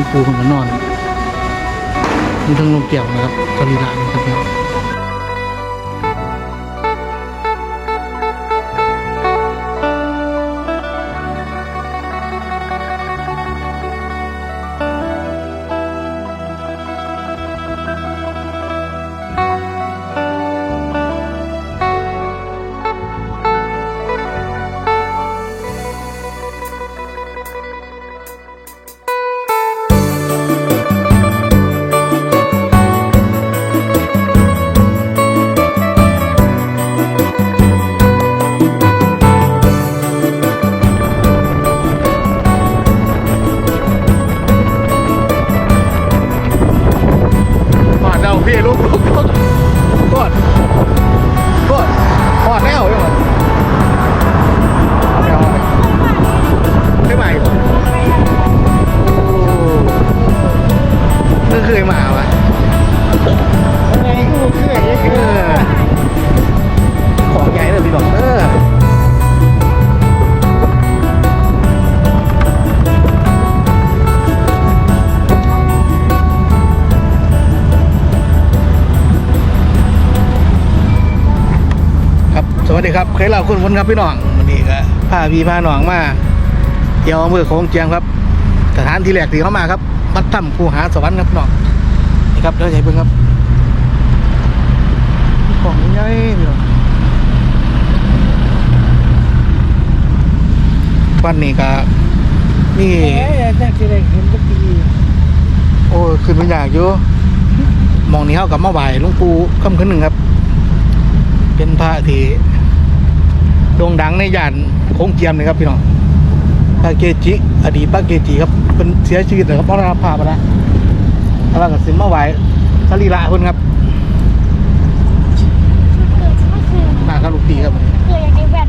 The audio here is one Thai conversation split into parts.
งปูมันก็นอน มีทั้งลงเกี่ยวนะครับสรีระนะครับ วัสดีครับเคยเล่าคุณวนครับพี่น้องวันนี้ก็พาพี่พาน้องมาเที่ยวอำเภอโขงเจียงครับสถานที่แรกที่เข้ามาครับวัดถ้ำคูหาสวรรค์ครับน้องนี่ครับเดี๋ยวใช้เพิ่งครับของใหญ่พี่น้องวันนี้ก็นี่เอ๊ะจากที่ได้เห็นก็ปีโอ้ยขึ้นเป็นอย่างอยู่มองนี้เข้ากับมาไหวหลุงปู่ำขึ้นหนึ่งครับ เป็นพระที่ โด่งดังในย่านโค้งเจียมเลยครับพี่น้องพระเกจิอดีตพระเกจิครับเป็นเสียชีวิตเลยครับมรณภาพไปแล้วแล้วก็สิมาไหวสรีระเพิ่นครับมาครับลูกพี่ครับคืออยากได้แบต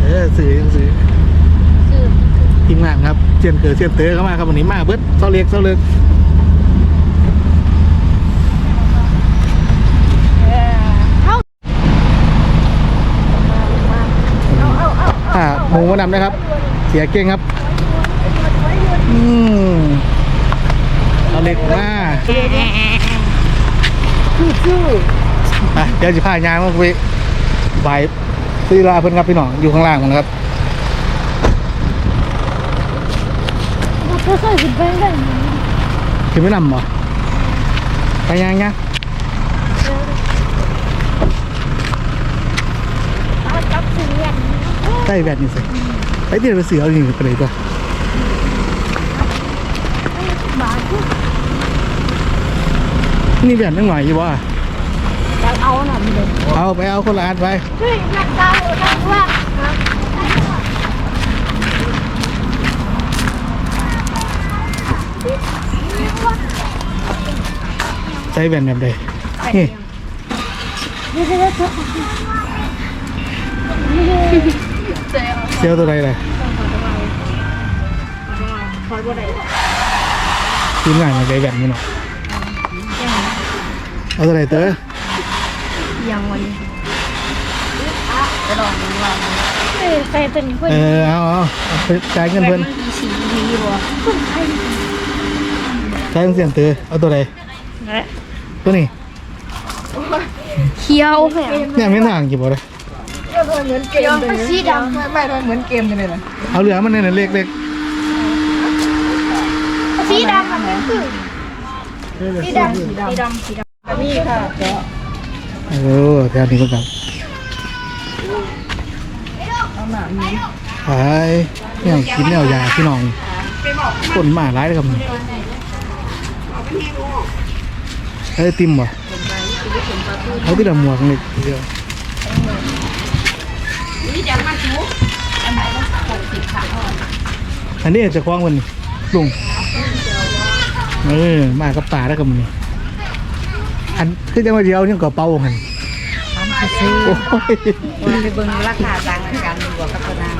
เออสื่อสื่อคือทีมงานครับเชียนเกิดเชียนเตอเข้ามาครับวันนี้มาเบิดเซาเล็กเซาเล็ก เอาเอาเอาเอา อ่า หมูมานำนะครับ เสียเก่งครับ อืมเอาเล็กมาคือคืออะเดี๋ยวจะพายางมาไปบายซื้อลาเพิ่นครับพี่น้องอยู่ข้างล่างมันครับเธอเคยขึ้นไปได้ไหมขึ้นไม่นำเหรอไปยางยาง เอาจับเสียง ใกล้แบบนี้สิไปเดี๋ยวไปเสือเอาอย่างนี้ไปเลยตัวบาทนี่แบบนั่งหน่อยอยู่วะอยากเอาหน่อยเลยเอาไปเอาคนละอันไปเฮ้ยนักดาวนักว่าใช้แบนแบบใดนี่ เดี๋ยวเดี๋ยวเดี๋ยวเซลลตัวใดเลยคอยบ่ได้ทีมงานมาใจแบบนี้เนาะเอาตัวใดเต๋อยังวันนี้จะลองดูว่าเออใครเป็นคนเออเอาเอาเอาไปจ่ายเงินเพิ่นมันดีสีดีบ่คนไทยจ่ายเงินเสียนเต๋อเอาตัวใดนั่นแหละตัวนี้เขียวแหมเนี่ยไม่ห่างกี่บ่เลย เหมือนเกมเลยสีดไม่ไม่เหมือนเกมกันเลยนะเอาเหลือมันเนี่ยเล็กเล็กำสีดำมันคือสีดำสีดำสีดำสีดำนี่ค่ะก็เออแถวนี้ก็กันเอาหนานี้ไปเนี่ยกินแนวยาพี่น้องคนมาร้ายเลยครับเอ้ยติมบ่เขาที่ดำหมวกนี่เดียว อันนี้จะคว้างมันนี่ลุงเออมากับป่าแล้วกับมันนี่อันคือจะมาเดียวยังกระเป๋าหันทำไปซื้อโอ้ยวันไปเบิ่งราคาต่างกันดีกว่ากับตัวนาง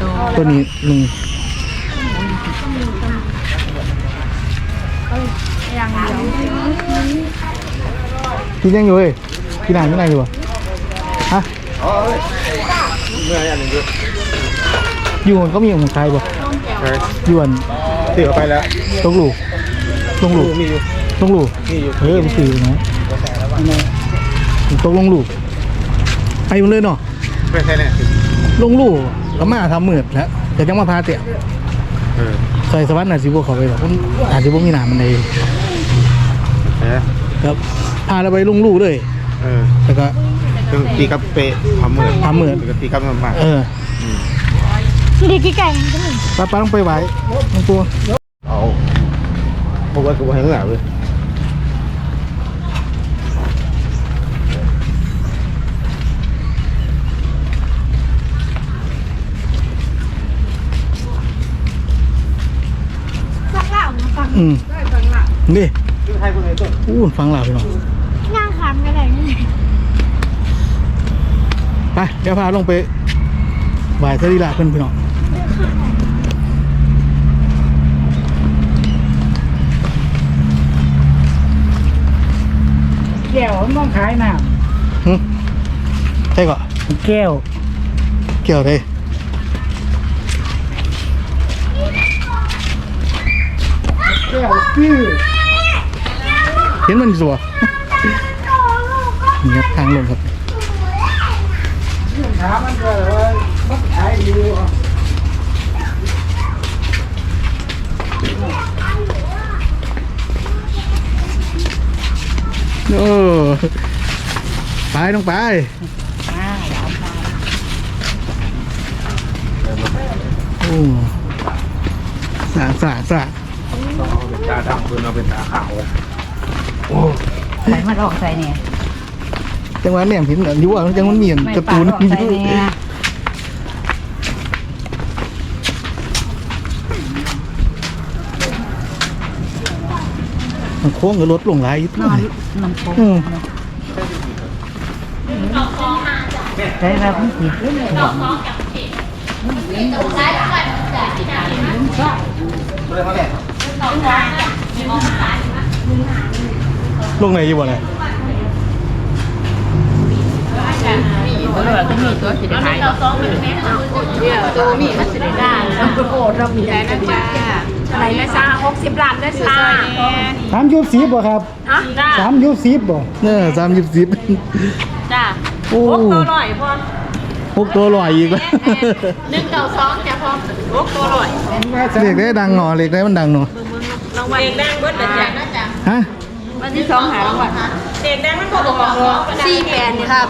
ตัวตัวนี้ลุงอย่างเดียวกินยังอยู่เว้ยกินนานไม่นานอยู่วะฮะ อยู่มันก็มีของใครบ่ยวนถือไปแล้วลงลูกลงลูกมีอยู่ลงลูกมีอยู่เออมันคือนะตกลงลูกไปมันเลยเนาะไปใช่เนี่ยลงลูกก็มาทำเหมือดแล้วแต่ยังมาพาเตะเออซอยสวรรค์น่ะสิบ่เข้าไปหรอกมันอาจจะบ่มีหนามมันเลยเออครับพาเราไปลงลูกเลย เออแล้วก็ ต้องตีกับเปะทำเหมือนทำเหมือนตีกับมันมาเออเด็กไก่มันก็หนึ่งป้าป้าต้องไปไหวลงปูเอาพวกว่ากูให้เงาเลยฟังเล่ามาฟังอืมนี่คือให้คนไหนตัวอู้ฟังหล่าพี่น้องย่างขามกันไหนนี่ ไปเดี๋ยวพาลงไปไหวสรีระเพิ่นพี่น้องแก้วมันต้องขายน้หึใช่ก่อนำแก้วเกี่ยวได้เห็นมันสัวนี่ครับทางลงครับ ถามมันก็ว่ามันขายอยู่โอ้ไปต้องไปโอ้สาสาสาเป็นตาดำเพื่อเอาเป็นตาขาว โอ้อะไรมาลอกใส่เนี่ย จังหวะเนี่ยเห็นอยู่ว่าจังมันมีอันไม่การ์ปาตูนลอกใส่เนี่ยมันโค้งกับรถลงไหลายอยู่นตัวอนนี้นอนโค้งอืมได้แล้วพี่สิลงไหนอยู่บ่เลย ตัวเราก็มีตัวสิได้ขายเราซ้อมมันแม่เดี๋ยตัวมีมันสิได้ได้โอ้เรามีได้นะจ้าอะไรนะจ้าหกสิบล้านนะจ้าสามยุบสีบ่ครับสามยุบสีบ่เนี่ยสามยิบสิบจ้าหกตัวหน่อยพอหกตัวลอยอีกแล้วหนึ่งเก้าสองจ้าพอหกตัวหน่อยเล็กได้ดังหนอเล็กได้มันดังหนอรางวัลเด็กแดงเบิดเลยจ้าฮะวันที่สองหารางวัล เด็กแดงมันบอกบอกสี่แปดเนี่ยครับ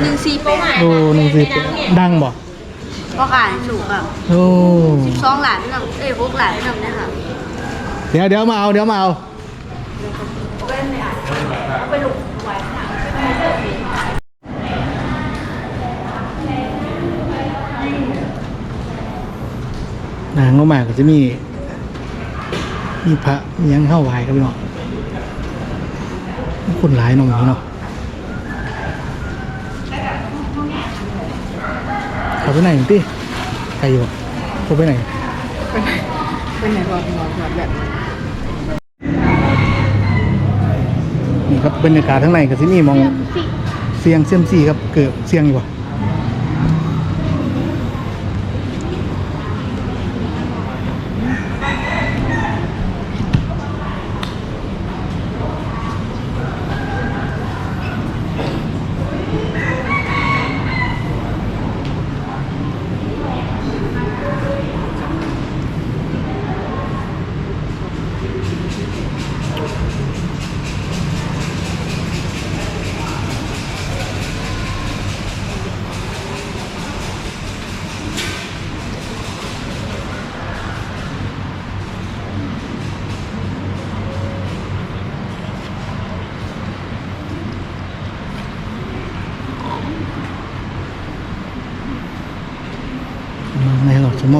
หนึ่งสี่แปดโอ้หนึ่งสิบดังบ่ก็ขายถูกครับโอ้สองหลานนำเอ้ยหกหลานนำเนี่ยค่ะเดี๋ยวเดี๋ยวมาเอาเดี๋ยวมาเอานางก็มาก็จะมีมีพระมีหยังเข้าไหวครับพี่น้อง คนหลายน้องเนาะเขาไปไหนติใครอยู่เขาไปไหน ไป็นไหนรอรอรอแบบนี่ครับบรรยากาศข้างในก็ที่นี่มองเสียงเซียมซีครับเกิดเสียงอยู่วะ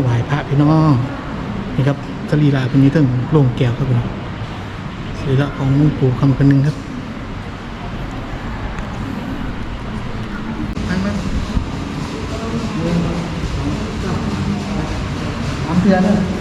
ไหว้พระพี่น้องนี่ครับสรีระเป็นนี้ตั้งโล่งแก้วครับพี่น้องสรีระของหลวงปู่คำคนหนึ่งครับสามเดือน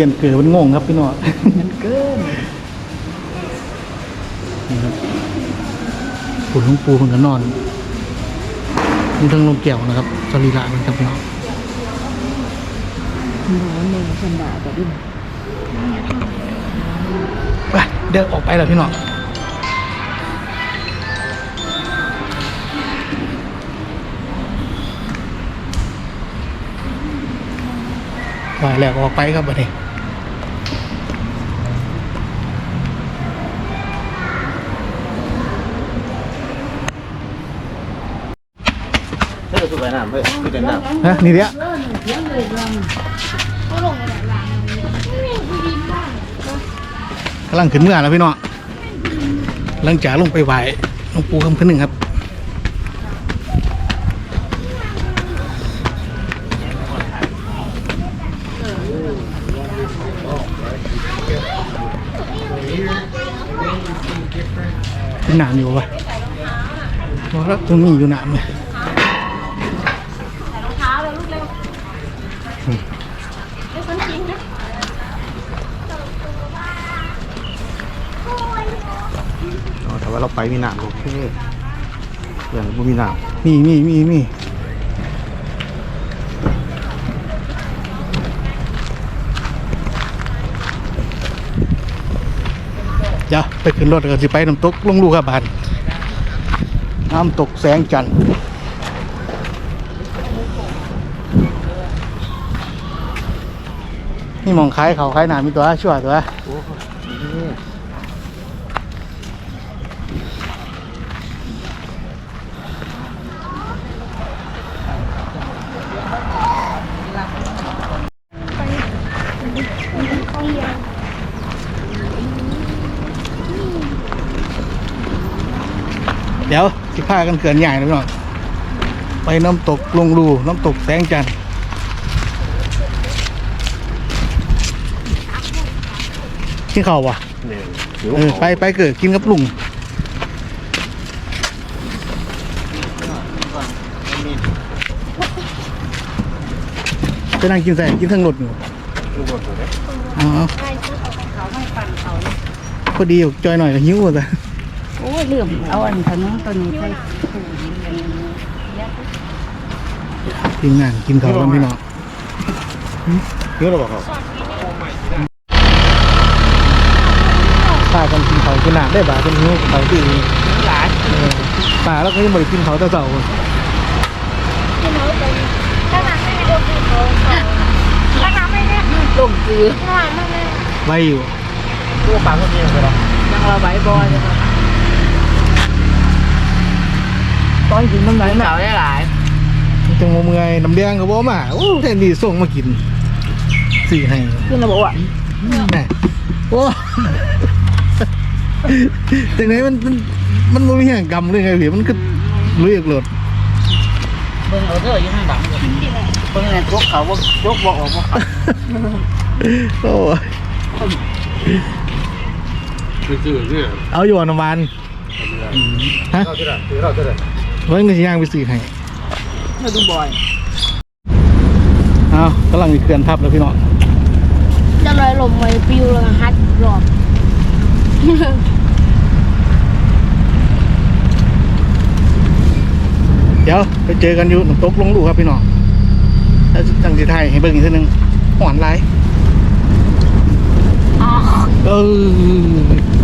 แล้วเสียนเกิดมันงงครับพี่น้องมันเกินนี่ครับปู่หลวงปู่มันก็นอนนี่ทั้งลงแก้วนะครับสรีระมันครับพี่น้องหนูหนึ่งคนด่าแต่ดิ้นไปเดินออกไปแล้วพี่น้องไปแล้วออกไปครับบัดนี้ เฮ้ยสุด ไปน้ำเฮ้ยสุดไปน้ำฮะนี่เดียวกำลังขึ้นเมื่อแล้วพี่น้องหลังจากลงไปไหวหลวงปู่คำขึ้นหนึ่งครับเป็นหนามอยู่ปะบอกแล้วตรงนี้อยู่หนามเลย อ๋อแต่ว่า เราไปมีน้ำโอเคอย่างบ่มีน้มีมีมีมีเดี๋ยวไปขึ้นรถกันสิไปน้ำตกลงลูกครับบานน้ำตกแสงจันทร์นี่หมองขายเขาขายหนามีตัวชั่วตัว เดี๋ยวสิพากันเกินใหญ่นะพี่น้องไปน้ำตกลงรูน้ำตกแสงจันทร์กินข้าววะำเนี่ยเออไปไปเกิดกินกับลุงจะนั่งกินใส่กินทั้งรถอยู่ลูกบอลตัวเนี้ยอ๋อพอดีอยู่จอยหน่อยก็หิวแต่ โอ้ยลืมเอาอันขนมตัวนี้ไปทีมงานกินข้าวกันพี่น้องเพื่อนเราบอกเขาป้ากันกินข้าวกินหนาได้บ่าเป็นหิวข้าวที่หลานเออป้าแล้วก็ยังบ่ได้กินข้าวแต่เช้าที่น้อยไปถ้าหนักไม่ได้โดนเขาถ้าหนักไม่ได้ลงจือถ้าหนักไม่ได้ไว้อยู่ตัวปากก็มีเหมือนกันหรอยังเราใบบอยเลยค่ะ ตอนกินน้ำไหลเก่าได้หลายจังโมเมื่อยน้ำแดงก็บ่มาโอ้แทนที่ส่งมากินสี่ให้ขึ้นระบอกว่าแน่โอ้แต่ไหนมันมันมันบ่มีแห่งกรรมเลยไงพี่มันก็ลุยอีกโลดเบิ่งเอาเถอะอยู่ข้างหลังเบิ่งในทุกเขาว่ายกบอกออกว่าโอ้ยคือคือคือเอาอยู่อนวันฮะ เงินสิย่างไปซื้ไให้มาดูบ่อยเอากำลังมีเขื่อนทับแล้วพี่น้องจะลอยลมไว้ปิวเล้วฮัดรอบเดี๋ยวไปเจอกันอยู่หน้ำตกลงลูกครับพี่น้องแล้วจังสีไทยให้เบิ่งอีกทีนึงหวานไรเออ